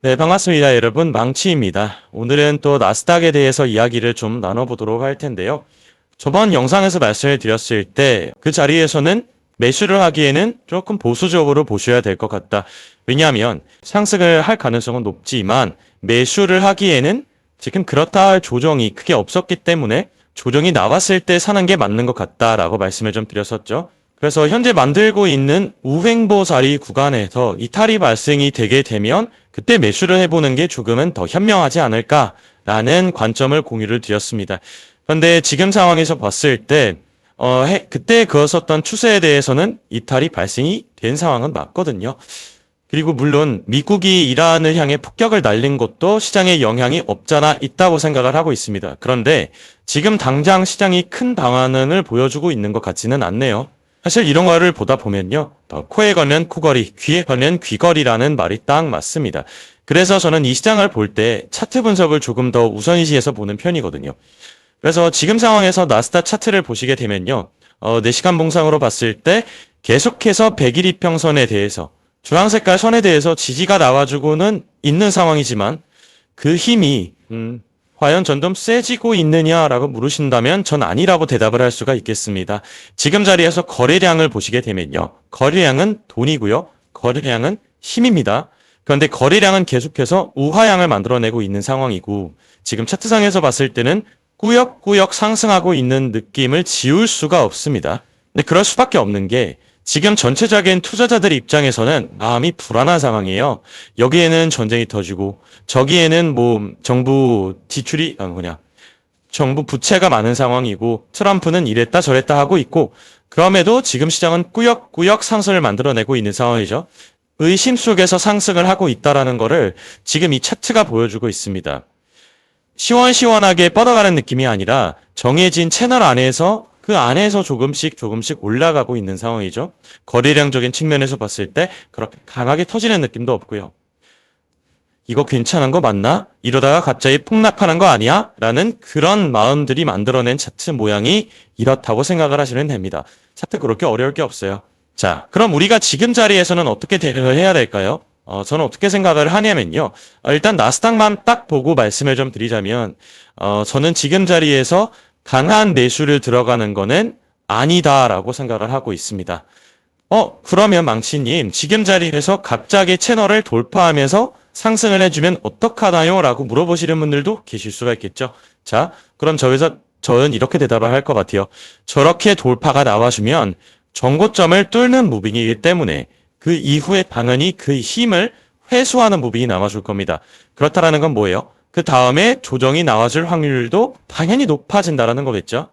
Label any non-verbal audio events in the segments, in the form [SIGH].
네, 반갑습니다, 여러분. 망치입니다. 오늘은 또 나스닥에 대해서 이야기를 좀 나눠보도록 할 텐데요. 저번 영상에서 말씀을 드렸을 때 그 자리에서는 매수를 하기에는 조금 보수적으로 보셔야 될 것 같다. 왜냐하면 상승을 할 가능성은 높지만 매수를 하기에는 지금 그렇다 할 조정이 크게 없었기 때문에 조정이 나왔을 때 사는 게 맞는 것 같다라고 말씀을 좀 드렸었죠. 그래서 현재 만들고 있는 우횡보 자리 구간에서 이탈이 발생이 되게 되면 그때 매수를 해보는 게 조금은 더 현명하지 않을까라는 관점을 공유를 드렸습니다. 그런데 지금 상황에서 봤을 때 어, 해- 그때 그었었던 추세에 대해서는 이탈이 발생이 된 상황은 맞거든요. 그리고 물론 미국이 이란을 향해 폭격을 날린 것도 시장에 영향이 없잖아 있다고 생각을 하고 있습니다. 그런데 지금 당장 시장이 큰 방안을 보여주고 있는 것 같지는 않네요. 사실 이런 거를 보다 보면요. 더 코에 걸면 코걸이, 귀에 걸면 귀걸이라는 말이 딱 맞습니다. 그래서 저는 이 시장을 볼 때 차트 분석을 조금 더 우선시해서 보는 편이거든요. 그래서 지금 상황에서 나스닥 차트를 보시게 되면요. 어, 4시간 봉상으로 봤을 때 계속해서 100일 이평선에 대해서 주황 색깔 선에 대해서 지지가 나와주고는 있는 상황이지만 그 힘이 음, 과연 점점 세지고 있느냐라고 물으신다면 전 아니라고 대답을 할 수가 있겠습니다. 지금 자리에서 거래량을 보시게 되면요. 거래량은 돈이고요. 거래량은 힘입니다. 그런데 거래량은 계속해서 우하향을 만들어내고 있는 상황이고 지금 차트상에서 봤을 때는 꾸역꾸역 상승하고 있는 느낌을 지울 수가 없습니다. 근데 그럴 수밖에 없는 게 지금 전체적인 투자자들 입장에서는 마음이 불안한 상황이에요. 여기에는 전쟁이 터지고 저기에는 뭐 정부 지출이 아 뭐냐 정부 부채가 많은 상황이고 트럼프는 이랬다 저랬다 하고 있고 그럼에도 지금 시장은 꾸역꾸역 상승을 만들어내고 있는 상황이죠. 의심 속에서 상승을 하고 있다라는 거를 지금 이 차트가 보여주고 있습니다. 시원시원하게 뻗어가는 느낌이 아니라 정해진 채널 안에서 그 안에서 조금씩 조금씩 올라가고 있는 상황이죠. 거래량적인 측면에서 봤을 때 그렇게 강하게 터지는 느낌도 없고요. 이거 괜찮은 거 맞나? 이러다가 갑자기 폭락하는 거 아니야? 라는 그런 마음들이 만들어낸 차트 모양이 이렇다고 생각을 하시면 됩니다. 차트 그렇게 어려울 게 없어요. 자, 그럼 우리가 지금 자리에서는 어떻게 대응을 해야 될까요? 어, 저는 어떻게 생각을 하냐면요. 어, 일단 나스닥만 딱 보고 말씀을 좀 드리자면, 어, 저는 지금 자리에서 강한 매수를 들어가는 거는 아니다라고 생각을 하고 있습니다. 어, 그러면 망치님, 지금 자리에서 갑자기 채널을 돌파하면서 상승을 해주면 어떡하나요? 라고 물어보시는 분들도 계실 수가 있겠죠. 자, 그럼 저기서 저는 이렇게 대답을 할 것 같아요. 저렇게 돌파가 나와주면 정고점을 뚫는 무빙이기 때문에 그 이후에 당연히 그 힘을 회수하는 무빙이 남아줄 겁니다. 그렇다라는 건 뭐예요? 그 다음에 조정이 나와줄 확률도 당연히 높아진다라는 거겠죠.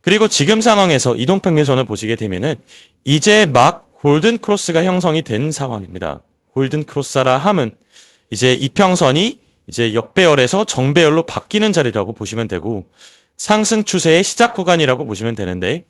그리고 지금 상황에서 이동평균선을 보시게 되면은 이제 막 골든 크로스가 형성이 된 상황입니다. 골든 크로스라 함은 이제 이평선이 이제 역배열에서 정배열로 바뀌는 자리라고 보시면 되고 상승 추세의 시작 구간이라고 보시면 되는데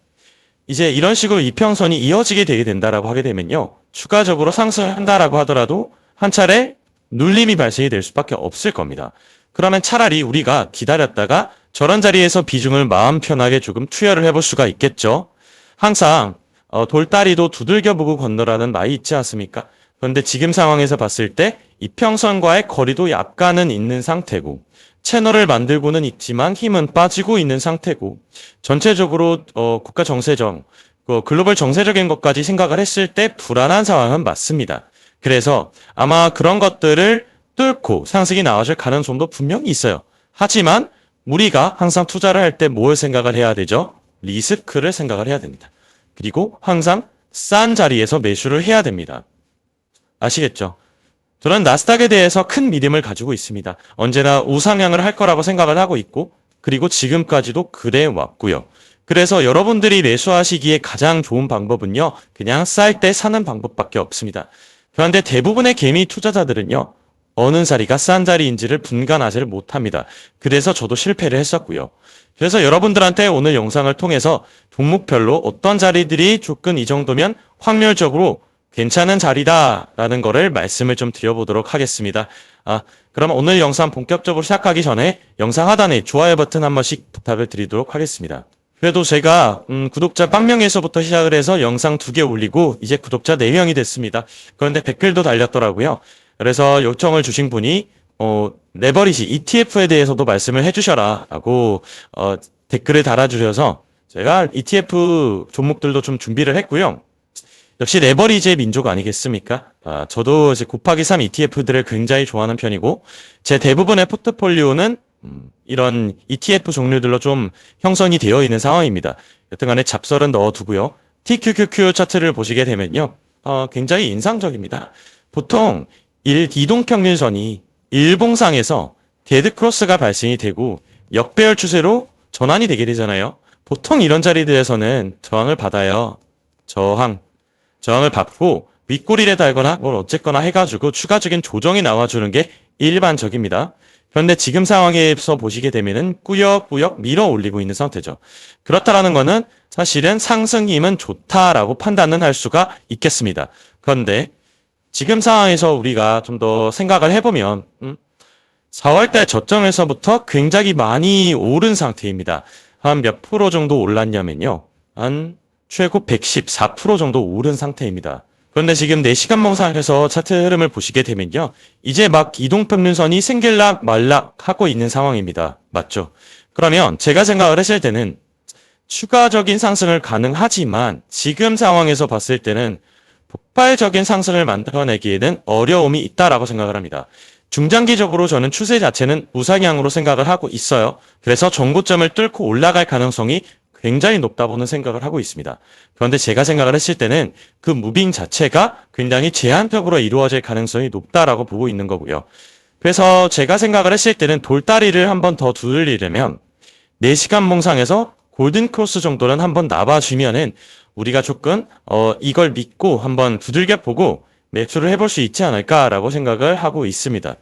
이제 이런 식으로 이평선이 이어지게 되게 된다라고 하게 되면요. 추가적으로 상승을 한다라고 하더라도 한 차례 눌림이 발생이 될 수밖에 없을 겁니다. 그러면 차라리 우리가 기다렸다가 저런 자리에서 비중을 마음 편하게 조금 투여를 해볼 수가 있겠죠. 항상 어, 돌다리도 두들겨 보고 건너라는 말이 있지 않습니까? 그런데 지금 상황에서 봤을 때 이평선과의 거리도 약간은 있는 상태고 채널을 만들고는 있지만 힘은 빠지고 있는 상태고 전체적으로 어, 국가 정세정, 그 글로벌 정세적인 것까지 생각을 했을 때 불안한 상황은 맞습니다. 그래서 아마 그런 것들을 뚫고 상승이 나와줄 가능성도 분명히 있어요. 하지만 우리가 항상 투자를 할 때 뭘 생각을 해야 되죠? 리스크를 생각을 해야 됩니다. 그리고 항상 싼 자리에서 매수를 해야 됩니다. 아시겠죠? 저는 나스닥에 대해서 큰 믿음을 가지고 있습니다. 언제나 우상향을 할 거라고 생각을 하고 있고, 그리고 지금까지도 그래 왔고요. 그래서 여러분들이 매수하시기에 가장 좋은 방법은요, 그냥 쌀 때 사는 방법밖에 없습니다. 그런데 대부분의 개미 투자자들은요, 어느 자리가 싼 자리인지를 분간하지를 못합니다. 그래서 저도 실패를 했었고요. 그래서 여러분들한테 오늘 영상을 통해서 종목별로 어떤 자리들이 조금 이 정도면 확률적으로 괜찮은 자리다라는 거를 말씀을 좀 드려보도록 하겠습니다. 아, 그럼 오늘 영상 본격적으로 시작하기 전에 영상 하단에 좋아요 버튼 한 번씩 부탁을 드리도록 하겠습니다. 그래도 제가 음, 구독자 빵명에서부터 시작을 해서 영상 두 개 올리고 이제 구독자 4명이 됐습니다. 그런데 댓글도 달렸더라고요. 그래서 요청을 주신 분이 어, 레버리지 ETF에 대해서도 말씀을 해주셔라라고 어, 댓글을 달아주셔서 제가 ETF 종목들도 좀 준비를 했고요. 역시 레버리지의 민족 아니겠습니까? 아, 저도 이제 곱하기 3 ETF들을 굉장히 좋아하는 편이고 제 대부분의 포트폴리오는 음, 이런 ETF 종류들로 좀 형성이 되어 있는 상황입니다. 여튼간에 잡설은 넣어두고요. TQQQ 차트를 보시게 되면요. 어, 굉장히 인상적입니다. 보통 일 이동평균선이 일봉상에서 데드크로스가 발생이 되고 역배열 추세로 전환이 되게 되잖아요. 보통 이런 자리들에서는 저항을 받아요. 저항. 저항을 받고 윗꼬리를 달거나 뭘 어쨌거나 해가지고 추가적인 조정이 나와주는 게 일반적입니다. 그런데 지금 상황에서 보시게 되면은 꾸역꾸역 밀어 올리고 있는 상태죠. 그렇다라는 거는 사실은 상승 힘은 좋다라고 판단은 할 수가 있겠습니다. 그런데 지금 상황에서 우리가 좀 더 생각을 해보면 음? 4월달 저점에서부터 굉장히 많이 오른 상태입니다. 한 몇 프로 정도 올랐냐면요. 한 최고 114% 정도 오른 상태입니다. 그런데 지금 4시간 몽상에서 차트 흐름을 보시게 되면요. 이제 막 이동평균선이 생길락 말락 하고 있는 상황입니다. 맞죠? 그러면 제가 생각을 했을 때는 추가적인 상승을 가능하지만 지금 상황에서 봤을 때는 폭발적인 상승을 만들어내기에는 어려움이 있다라고 생각을 합니다. 중장기적으로 저는 추세 자체는 우상향으로 생각을 하고 있어요. 그래서 정고점을 뚫고 올라갈 가능성이 굉장히 높다고는 생각을 하고 있습니다. 그런데 제가 생각을 했을 때는 그 무빙 자체가 굉장히 제한적으로 이루어질 가능성이 높다라고 보고 있는 거고요. 그래서 제가 생각을 했을 때는 돌다리를 한 번 더 두들리려면 4시간 몽상에서 골든 크로스 정도는 한번 나봐주면은 우리가 조금 어 이걸 믿고 한번 두들겨 보고 매수를 해볼 수 있지 않을까라고 생각을 하고 있습니다.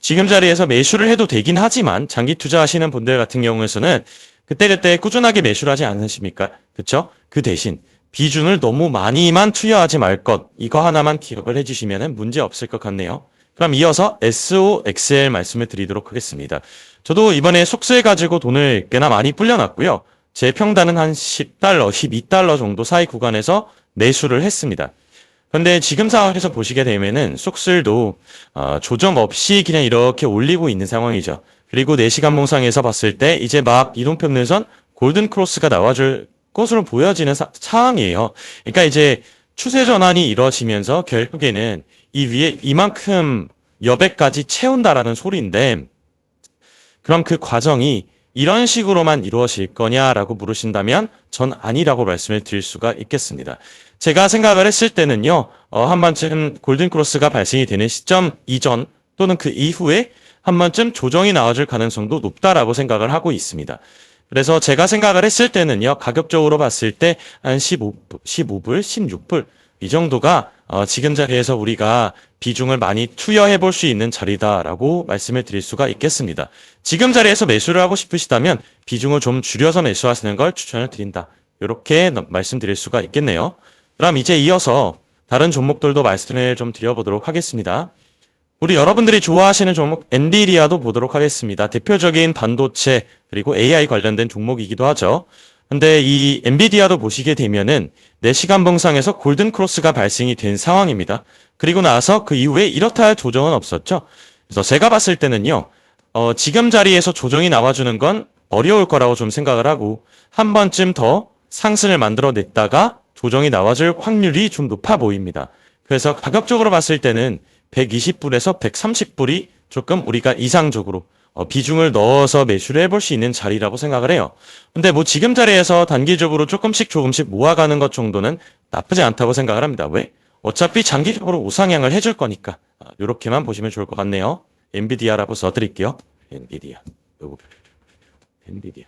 지금 자리에서 매수를 해도 되긴 하지만 장기 투자하시는 분들 같은 경우에서는 그때그때 꾸준하게 매수를 하지 않으십니까? 그쵸? 그 대신 비중을 너무 많이만 투여하지 말 것 이거 하나만 기억을 해주시면 문제 없을 것 같네요. 그럼 이어서 SOXL 말씀을 드리도록 하겠습니다. 저도 이번에 속수해 가지고 돈을 꽤나 많이 불려놨고요. 제 평단은 한 10달러, 12달러 정도 사이 구간에서 매수를 했습니다. 그런데 지금 상황에서 보시게 되면은 속술도 어, 조정 없이 그냥 이렇게 올리고 있는 상황이죠. 그리고 4시간 몽상에서 봤을 때 이제 막 이동평균선 골든 크로스가 나와줄 것으로 보여지는 사, 상황이에요. 그러니까 이제 추세 전환이 이루어지면서 결국에는 이 위에 이만큼 여백까지 채운다라는 소리인데 그럼 그 과정이 이런 식으로만 이루어질 거냐라고 물으신다면 전 아니라고 말씀을 드릴 수가 있겠습니다. 제가 생각을 했을 때는요, 어, 한 번쯤 골든크로스가 발생이 되는 시점 이전 또는 그 이후에 한 번쯤 조정이 나와줄 가능성도 높다라고 생각을 하고 있습니다. 그래서 제가 생각을 했을 때는요, 가격적으로 봤을 때 한 15, 15불, 16불, 이 정도가 어, 지금 자리에서 우리가 비중을 많이 투여해 볼 수 있는 자리다라고 말씀을 드릴 수가 있겠습니다. 지금 자리에서 매수를 하고 싶으시다면 비중을 좀 줄여서 매수하시는 걸 추천을 드린다. 이렇게 말씀드릴 수가 있겠네요. 그럼 이제 이어서 다른 종목들도 말씀을 좀 드려보도록 하겠습니다. 우리 여러분들이 좋아하시는 종목 엔비디아도 보도록 하겠습니다. 대표적인 반도체 그리고 AI 관련된 종목이기도 하죠. 근데 이 엔비디아도 보시게 되면은 4시간 봉상에서 골든 크로스가 발생이 된 상황입니다. 그리고 나서 그 이후에 이렇다 할 조정은 없었죠. 그래서 제가 봤을 때는요. 어, 지금 자리에서 조정이 나와주는 건 어려울 거라고 좀 생각을 하고 한 번쯤 더 상승을 만들어냈다가 조정이 나와줄 확률이 좀 높아 보입니다. 그래서 가격적으로 봤을 때는 120불에서 130불이 조금 우리가 이상적으로 어, 비중을 넣어서 매수를 해볼 수 있는 자리라고 생각을 해요. 근데 뭐 지금 자리에서 단기적으로 조금씩 조금씩 모아가는 것 정도는 나쁘지 않다고 생각을 합니다. 왜? 어차피 장기적으로 우상향을 해줄 거니까. 이렇게만 보시면 좋을 것 같네요. 엔비디아라고 써드릴게요. 엔비디아. 엔비디아.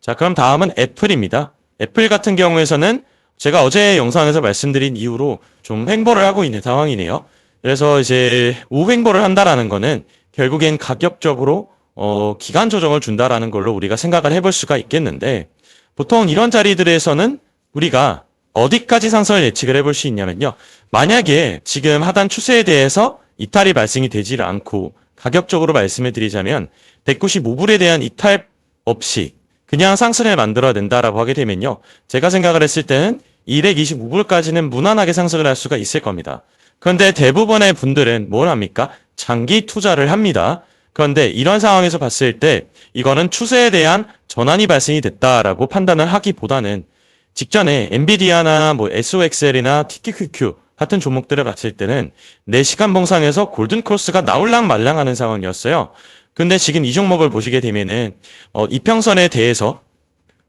자, 그럼 다음은 애플입니다. 애플 같은 경우에서는 제가 어제 영상에서 말씀드린 이후로 좀 횡보를 하고 있는 상황이네요. 그래서 이제 우횡보를 한다라는 거는 결국엔 가격적으로 어, 기간 조정을 준다라는 걸로 우리가 생각을 해볼 수가 있겠는데 보통 이런 자리들에서는 우리가 어디까지 상승을 예측을 해볼 수 있냐면요. 만약에 지금 하단 추세에 대해서 이탈이 발생이 되질 않고 가격적으로 말씀을 드리자면 195불에 대한 이탈 없이 그냥 상승을 만들어야 된다라고 하게 되면요. 제가 생각을 했을 때는 225불까지는 무난하게 상승을 할 수가 있을 겁니다. 그런데 대부분의 분들은 뭘 합니까? 장기 투자를 합니다. 그런데 이런 상황에서 봤을 때 이거는 추세에 대한 전환이 발생이 됐다라고 판단을 하기보다는 직전에 엔비디아나 뭐 SOXL이나 TQQQ 같은 종목들을 봤을 때는 4시간 봉상에서 골든 크로스가 나올랑 말랑 하는 상황이었어요. 근데 지금 이 종목을 보시게 되면은 어, 이평선에 대해서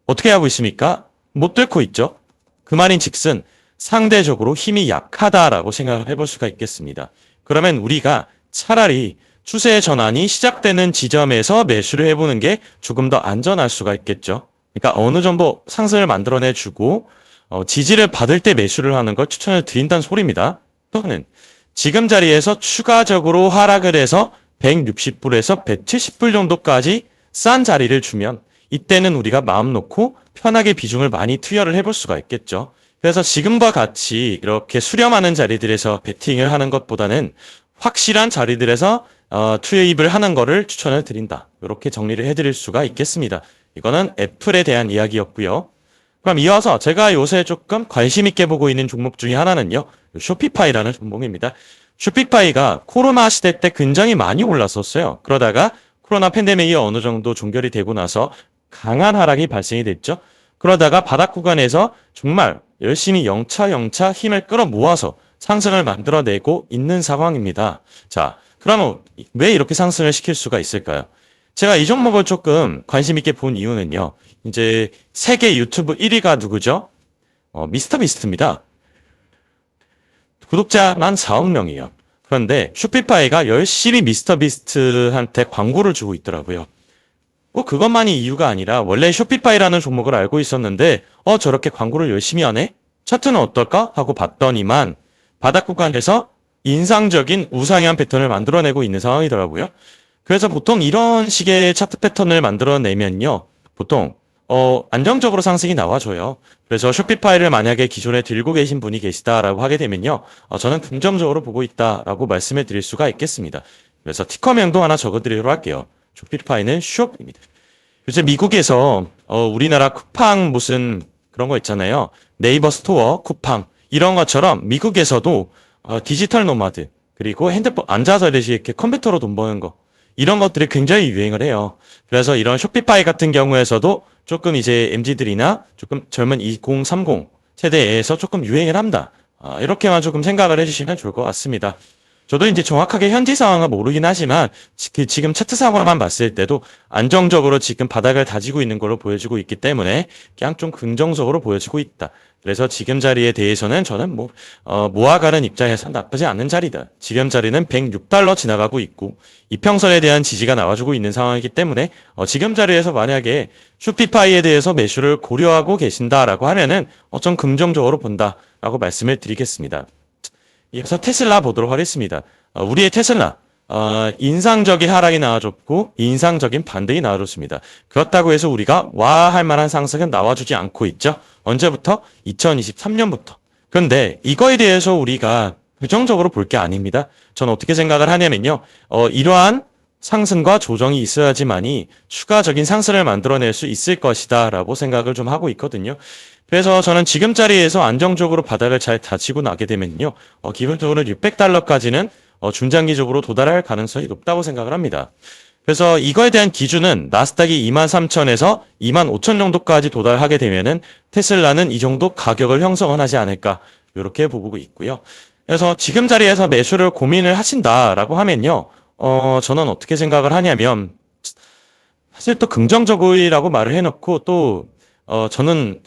어떻게 하고 있습니까? 못 뚫고 있죠. 그 말인 즉슨 상대적으로 힘이 약하다라고 생각을 해볼 수가 있겠습니다. 그러면 우리가 차라리 추세의 전환이 시작되는 지점에서 매수를 해보는 게 조금 더 안전할 수가 있겠죠. 그러니까 어느 정도 상승을 만들어내주고 어, 지지를 받을 때 매수를 하는 걸 추천을 드린다는 소리입니다. 또는 지금 자리에서 추가적으로 하락을 해서 160불에서 170불 정도까지 싼 자리를 주면 이때는 우리가 마음 놓고 편하게 비중을 많이 투여를 해볼 수가 있겠죠. 그래서 지금과 같이 이렇게 수렴하는 자리들에서 베팅을 하는 것보다는 확실한 자리들에서 어, 투입을 하는 거를 추천을 드린다. 이렇게 정리를 해드릴 수가 있겠습니다. 이거는 애플에 대한 이야기였고요. 그럼 이어서 제가 요새 조금 관심 있게 보고 있는 종목 중에 하나는요. 쇼피파이라는 종목입니다. 쇼피파이가 코로나 시대 때 굉장히 많이 올랐었어요. 그러다가 코로나 팬데믹이 어느 정도 종결이 되고 나서 강한 하락이 발생이 됐죠. 그러다가 바닥 구간에서 정말 열심히 영차 영차 힘을 끌어 모아서 상승을 만들어내고 있는 상황입니다. 자, 그러면 왜 이렇게 상승을 시킬 수가 있을까요? 제가 이 종목을 조금 관심 있게 본 이유는요. 이제 세계 유튜브 1위가 누구죠? 어, 미스터 비스트입니다. 구독자만 4억 명이에요. 그런데 쇼피파이가 열심히 미스터 비스트한테 광고를 주고 있더라고요. 뭐 그것만이 이유가 아니라 원래 쇼피파이라는 종목을 알고 있었는데 어 저렇게 광고를 열심히 하네? 차트는 어떨까? 하고 봤더니만 바닥 구간에서 인상적인 우상향 패턴을 만들어내고 있는 상황이더라고요. 그래서 보통 이런 식의 차트 패턴을 만들어내면요. 보통 어, 안정적으로 상승이 나와줘요. 그래서 쇼피파이를 만약에 기존에 들고 계신 분이 계시다라고 하게 되면요. 어, 저는 긍정적으로 보고 있다라고 말씀을 드릴 수가 있겠습니다. 그래서 티커명도 하나 적어드리도록 할게요. 쇼피파이는 숍입니다. 요새 미국에서 어, 우리나라 쿠팡 무슨 그런 거 있잖아요. 네이버 스토어, 쿠팡 이런 것처럼 미국에서도 어, 디지털 노마드 그리고 핸드폰 앉아서 이렇게 컴퓨터로 돈 버는 거 이런 것들이 굉장히 유행을 해요. 그래서 이런 쇼피파이 같은 경우에서도 조금 이제 MZ들이나 조금 젊은 2030 세대에서 조금 유행을 한다. 아, 이렇게만 조금 생각을 해주시면 좋을 것 같습니다. 저도 이제 정확하게 현지 상황은 모르긴 하지만 지- 그 지금 차트 상황만 봤을 때도 안정적으로 지금 바닥을 다지고 있는 걸로 보여지고 있기 때문에 그냥 좀 긍정적으로 보여지고 있다. 그래서 지금 자리에 대해서는 저는 뭐 어, 모아가는 입장에서 나쁘지 않은 자리다. 지금 자리는 106달러 지나가고 있고 이평선에 대한 지지가 나와주고 있는 상황이기 때문에 어, 지금 자리에서 만약에 슈피파이에 대해서 매수를 고려하고 계신다라고 하면은 어, 좀 긍정적으로 본다라고 말씀을 드리겠습니다. 이어서 테슬라 보도록 하겠습니다. 어, 우리의 테슬라 어, 인상적인 하락이 나와줬고 인상적인 반등이 나와줬습니다. 그렇다고 해서 우리가 와 할 만한 상승은 나와주지 않고 있죠. 언제부터? 2023년부터. 그런데 이거에 대해서 우리가 부정적으로 볼 게 아닙니다. 저는 어떻게 생각을 하냐면요. 어, 이러한 상승과 조정이 있어야지만이 추가적인 상승을 만들어낼 수 있을 것이다 라고 생각을 좀 하고 있거든요. 그래서 저는 지금 자리에서 안정적으로 바닥을 잘 다치고 나게 되면요. 어, 기본적으로 600달러까지는 어, 중장기적으로 도달할 가능성이 높다고 생각을 합니다. 그래서 이거에 대한 기준은 나스닥이 23,000에서 25,000 정도까지 도달하게 되면은 테슬라는 이 정도 가격을 형성을 하지 않을까 이렇게 보고 있고요. 그래서 지금 자리에서 매수를 고민을 하신다라고 하면요. 어, 저는 어떻게 생각을 하냐면 사실 또 긍정적이라고 말을 해놓고 또 어, 저는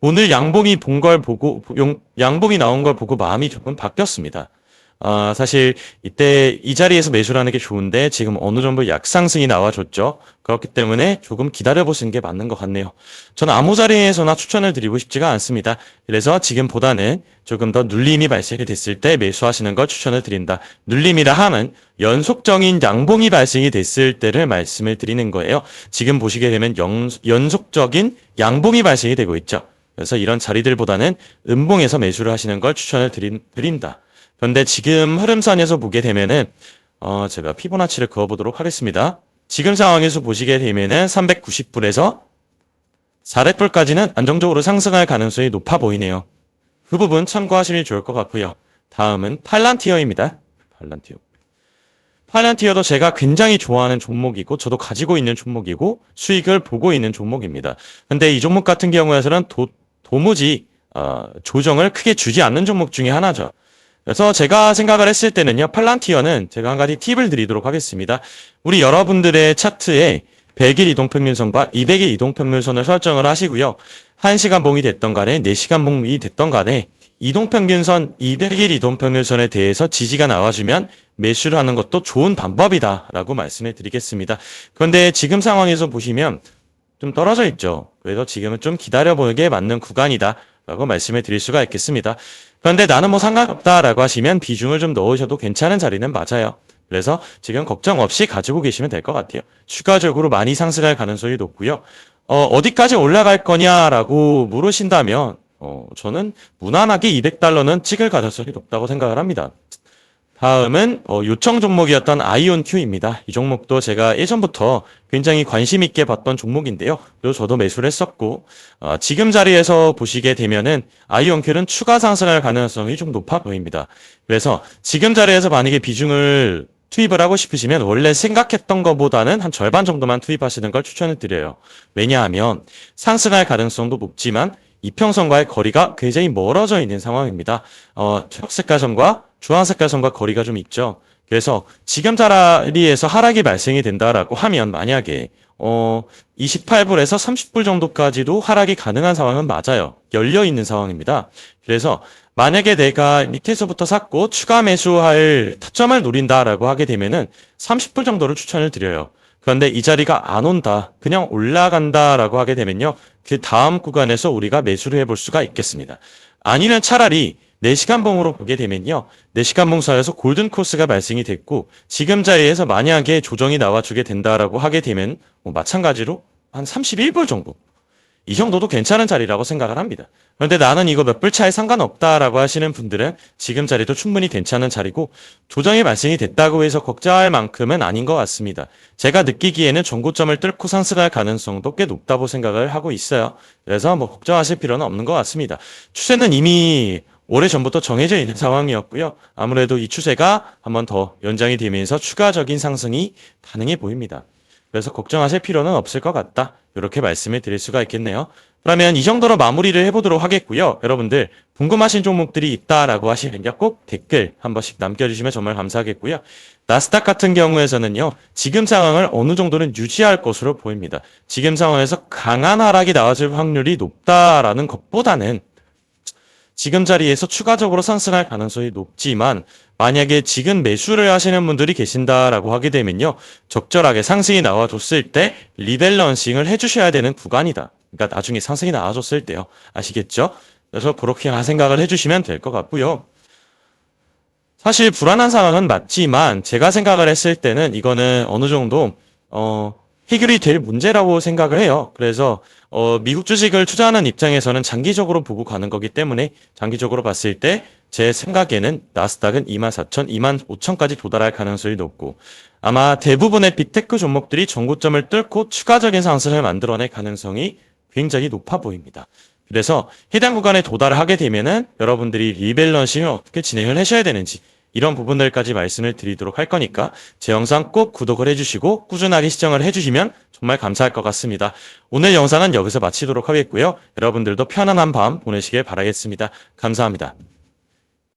오늘 양봉이 본 걸 보고 용- 양봉이 나온 걸 보고 마음이 조금 바뀌었습니다. 아, 사실 이때 이 자리에서 매수를 하는 게 좋은데 지금 어느 정도 약상승이 나와줬죠. 그렇기 때문에 조금 기다려보시는 게 맞는 것 같네요. 저는 아무 자리에서나 추천을 드리고 싶지가 않습니다. 그래서 지금보다는 조금 더 눌림이 발생이 됐을 때 매수하시는 걸 추천을 드린다. 눌림이라 하면 연속적인 양봉이 발생이 됐을 때를 말씀을 드리는 거예요. 지금 보시게 되면 연, 연속적인 양봉이 발생이 되고 있죠. 그래서 이런 자리들보다는 음봉에서 매수를 하시는 걸 추천을 드린, 드린다. 그런데 지금 흐름선에서 보게 되면은 어 제가 피보나치를 그어보도록 하겠습니다. 지금 상황에서 보시게 되면은 390불에서 400불까지는 안정적으로 상승할 가능성이 높아 보이네요. 그 부분 참고하시면 좋을 것 같고요. 다음은 팔란티어입니다. 팔란티어. 팔란티어도 제가 굉장히 좋아하는 종목이고 저도 가지고 있는 종목이고 수익을 보고 있는 종목입니다. 근데 이 종목 같은 경우에서는 도, 도무지 어, 조정을 크게 주지 않는 종목 중에 하나죠. 그래서 제가 생각을 했을 때는요, 팔란티어는 제가 한 가지 팁을 드리도록 하겠습니다. 우리 여러분들의 차트에 100일 이동평균선과 200일 이동평균선을 설정을 하시고요. 1시간 봉이 됐던 간에 4시간 봉이 됐던 간에 이동평균선 200일 이동평균선에 대해서 지지가 나와주면 매수를 하는 것도 좋은 방법이다라고 말씀을 드리겠습니다. 그런데 지금 상황에서 보시면 좀 떨어져 있죠. 그래서 지금은 좀 기다려보는 맞는 구간이다 라고 말씀을 드릴 수가 있겠습니다. 그런데 나는 뭐 상관없다라고 하시면 비중을 좀 넣으셔도 괜찮은 자리는 맞아요. 그래서 지금 걱정 없이 가지고 계시면 될 것 같아요. 추가적으로 많이 상승할 가능성이 높고요. 어, 어디까지 올라갈 거냐라고 물으신다면 어, 저는 무난하게 200달러는 찍을 가능성이 높다고 생각을 합니다. 다음은 어, 요청 종목이었던 아이온 Q입니다. 이 종목도 제가 예전부터 굉장히 관심 있게 봤던 종목인데요. 그리고 저도 매수를 했었고 어, 지금 자리에서 보시게 되면은 아이온 Q는 추가 상승할 가능성이 좀 높아 보입니다. 그래서 지금 자리에서 만약에 비중을 투입을 하고 싶으시면 원래 생각했던 것보다는 한 절반 정도만 투입하시는 걸 추천을 드려요. 왜냐하면 상승할 가능성도 높지만 이평선과의 거리가 굉장히 멀어져 있는 상황입니다. 어, 초록색깔선과 주황색깔선과 거리가 좀 있죠. 그래서 지금 자리에서 하락이 발생이 된다라고 하면 만약에 어 28불에서 30불 정도까지도 하락이 가능한 상황은 맞아요. 열려 있는 상황입니다. 그래서 만약에 내가 밑에서부터 샀고 추가 매수할 타점을 노린다라고 하게 되면은 30불 정도를 추천을 드려요. 그런데 이 자리가 안 온다, 그냥 올라간다라고 하게 되면요. 그 다음 구간에서 우리가 매수를 해볼 수가 있겠습니다. 아니면 차라리 4시간 봉으로 보게 되면요. 4시간 봉 사이에서 골든 코스가 발생이 됐고 지금 자리에서 만약에 조정이 나와주게 된다라고 하게 되면 뭐 마찬가지로 한 31불 정도 이 정도도 괜찮은 자리라고 생각을 합니다. 그런데 나는 이거 몇 불 차에 상관없다라고 하시는 분들은 지금 자리도 충분히 괜찮은 자리고 조정이 발생이 됐다고 해서 걱정할 만큼은 아닌 것 같습니다. 제가 느끼기에는 전고점을 뚫고 상승할 가능성도 꽤 높다고 생각을 하고 있어요. 그래서 뭐 걱정하실 필요는 없는 것 같습니다. 추세는 이미 오래전부터 정해져 있는 [LAUGHS] 상황이었고요. 아무래도 이 추세가 한번 더 연장이 되면서 추가적인 상승이 가능해 보입니다. 그래서 걱정하실 필요는 없을 것 같다. 이렇게 말씀을 드릴 수가 있겠네요. 그러면 이 정도로 마무리를 해보도록 하겠고요. 여러분들 궁금하신 종목들이 있다라고 하시면요. 꼭 댓글 한 번씩 남겨주시면 정말 감사하겠고요. 나스닥 같은 경우에서는요. 지금 상황을 어느 정도는 유지할 것으로 보입니다. 지금 상황에서 강한 하락이 나와줄 확률이 높다라는 것보다는 지금 자리에서 추가적으로 상승할 가능성이 높지만 만약에 지금 매수를 하시는 분들이 계신다라고 하게 되면요. 적절하게 상승이 나와줬을 때 리밸런싱을 해주셔야 되는 구간이다. 그러니까 나중에 상승이 나와줬을 때요. 아시겠죠? 그래서 그렇게 생각을 해주시면 될 것 같고요. 사실 불안한 상황은 맞지만 제가 생각을 했을 때는 이거는 어느 정도 어 해결이 될 문제라고 생각을 해요. 그래서 어, 미국 주식을 투자하는 입장에서는 장기적으로 보고 가는 거기 때문에 장기적으로 봤을 때 제 생각에는 나스닥은 24,000, 25,000까지 도달할 가능성이 높고 아마 대부분의 빅테크 종목들이 전고점을 뚫고 추가적인 상승을 만들어낼 가능성이 굉장히 높아 보입니다. 그래서 해당 구간에 도달을 하게 되면은 여러분들이 리밸런싱을 어떻게 진행을 하셔야 되는지 이런 부분들까지 말씀을 드리도록 할 거니까 제 영상 꼭 구독을 해주시고 꾸준하게 시청을 해주시면 정말 감사할 것 같습니다. 오늘 영상은 여기서 마치도록 하겠고요. 여러분들도 편안한 밤 보내시길 바라겠습니다. 감사합니다.